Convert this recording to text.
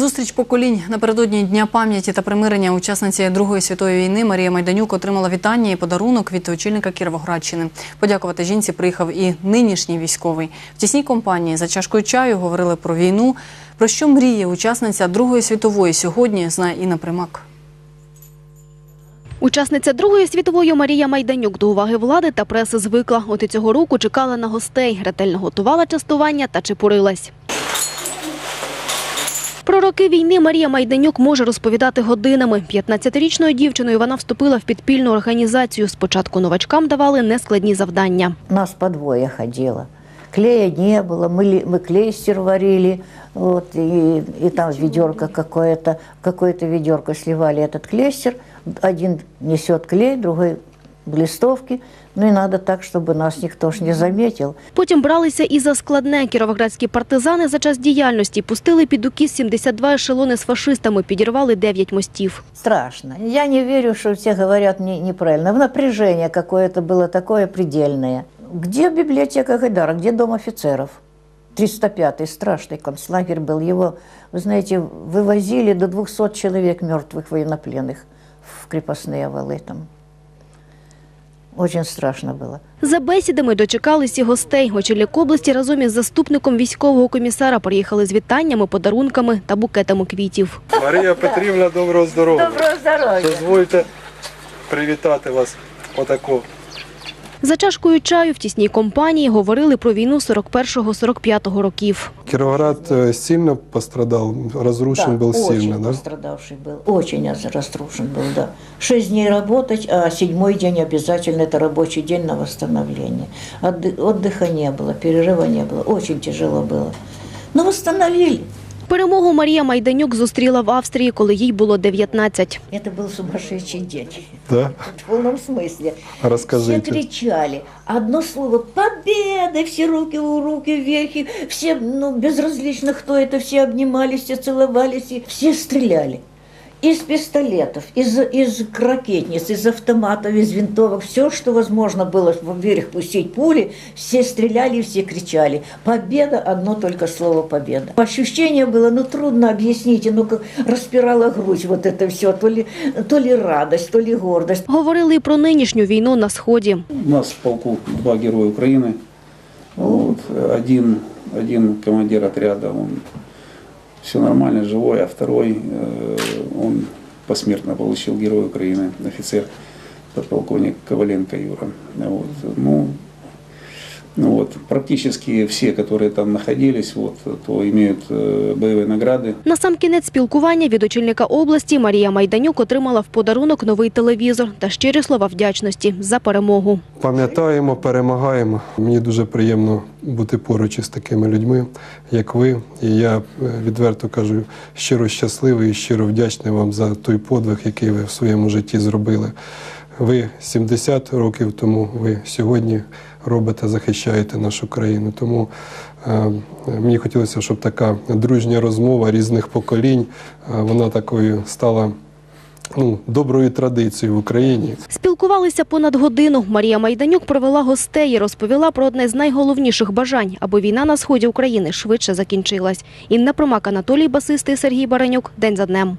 Зустріч поколінь напередодні Дня пам'яті та примирення учасниці Другої світової війни Марія Майданюк отримала вітання і подарунок від очільника Кіровоградщини. Подякувати жінці приїхав і нинішній військовий. В тісній компанії за чашкою чаю говорили про війну. Про що мріє учасниця Другої світової сьогодні, знає Інна Примак. Учасниця Другої світової Марія Майданюк до уваги влади та преси звикла. От і цього року чекала на гостей, ретельно готувала частування та чепурилась. Про роки війни Марія Майданюк може розповідати годинами. 15-річною дівчиною вона вступила в підпільну організацію. Спочатку новачкам давали нескладні завдання. Нас по двое ходило. Клея не было, мы, ли- мы клейстер варили, вот, и, и там ведерко какое-то, в какое-то ведерко сливали этот клейстер. Один несет клей, другой листовки. Ну и надо так, чтобы нас никто ж не заметил. Потім бралися і за складне. Кіровоградські партизани за час діяльності пустили під укіс 72 ешелони з фашистами, підірвали 9 мостів. Страшно. Я не верю, что все говорят не, неправильно. В напряжение какое-то было такое предельное. Где библиотека Гайдара, где дом офицеров? 305-й страшный концлагерь был. Его, вы знаете, вывозили до 200 человек мертвых военнопленных в крепостные валы там. Очень страшно було. За бесідами дочекались і гостей. Очільник області разом із заступником військового комісара приїхали з вітаннями, подарунками та букетами квітів. Марія Петрівна, доброго здоров'я. Доброго здоров'я. Дозвольте привітати вас отако. За чашкою чаю в тісній компанії говорили про війну 41-45 років. Кіровоград е, сильно пострадав, розрушен був очень сильно, да? пострадавший был, очень разрушен был, да. Шесть дней работать, а седьмой день обязательно это рабочий день на восстановление. Отды- отдыха не было, перерыва не было, очень тяжело было. Но восстановили. Перемогу Марія Майданюк зустріла в Австрії, коли їй було 19. Это был сумасшедший день. Да? В полном смысле. Расскажите. Все кричали. Одно слово «Победа!» Все руки в руки вверх. и Все, ну, безразлично, кто это, все обнимались, все целовались, и все стреляли. Из пистолетов, из, из ракетниц, из автоматов, из винтовок, все, что возможно было вверх пустить пули, все стреляли, все кричали. Победа, одно только слово победа. Ощущение было, ну трудно объяснить, ну как распирала грудь вот это все, то ли, то ли радость, то ли гордость. Говорили і про нинішню війну на сході. У нас в полку два героя Украины. Вот. Один, один командир отряда, он все нормально, живой, а второй, э, он посмертно получил Герой Украины, офицер, подполковник Коваленко Юра. Вот. Ну, ну вот, практически все, которые там находились, вот, то имеют э, боевые награды. На сам кінець спілкування від очільника області Марія Майданюк отримала в подарунок новий телевізор та щирі слова вдячності за перемогу. Пам'ятаємо, перемагаємо. Мені дуже приємно бути поруч із такими людьми, як ви. І я е, відверто кажу, щиро щасливий і щиро вдячний вам за той подвиг, який ви в своєму житті зробили. Ви 70 років тому, ви сьогодні робите, захищаєте нашу країну. Тому е, мені хотілося, щоб така дружня розмова різних поколінь, е, вона такою стала ну, доброю традицією в Україні. Спілкувалися понад годину. Марія Майданюк провела гостей і розповіла про одне з найголовніших бажань, аби війна на сході України швидше закінчилась. Інна Примак, Анатолій Басистий, Сергій Баранюк. День за днем.